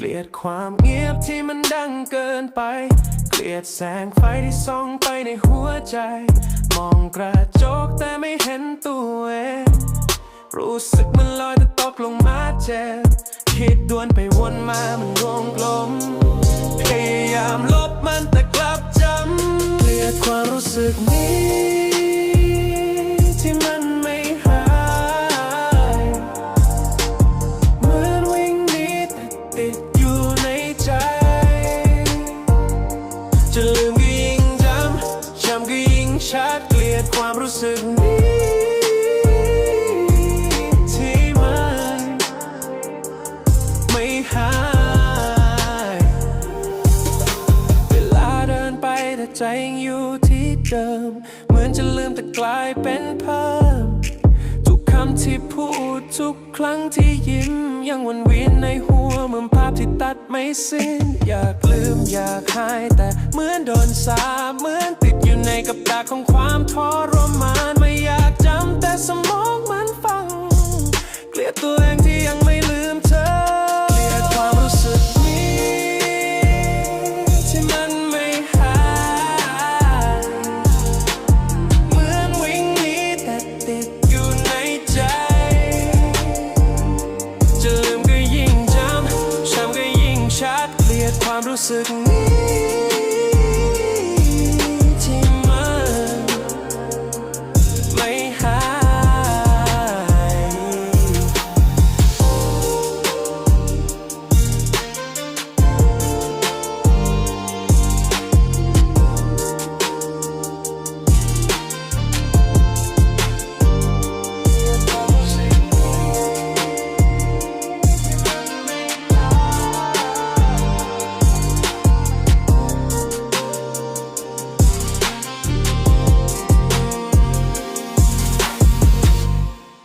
กลียดความเงียบที่มันดังเกินไป เกลียดแสงไฟที่ส่องไปในหัวใจ มองกระจกแต่ไม่เห็นตัวเองรู้สึกมันลอยแต่ตกลงมาเจ็บคิดดวนไปวนมามันวงกลม พยายามลบมันแต่กลับจำเกลียดความรู้สึกนี้ ชัดเกลียดความรู้สึกนี้ที่มันไม่หาย เวลาเดินไปแต่ใจยังอยู่ที่เดิม เหมือนจะลืมแต่กลายเป็นเพิ่มทุกคำที่พูดทุกครั้งที่ยิ้ม ยังวนเวียนในหัวเหมือนภาพที่ตัดไม่สิ้น อยากลืมอยากหายแต่เหมือนโดนสาเหมือนติ อยู่ในกับดักของความทรมานไม่อยากจำแต่สมองมันฟัง เกลียดตัวเองที่ยังไม่ลืมเธอ เกลียดความรู้สึกนี้ ที่มันไม่หายเหมือนวิ่งหนีแต่ติดอยู่ในใจ จะลืมก็ยิ่งจำช้ำก็ยิ่งชัด เกลียดความรู้สึกนี้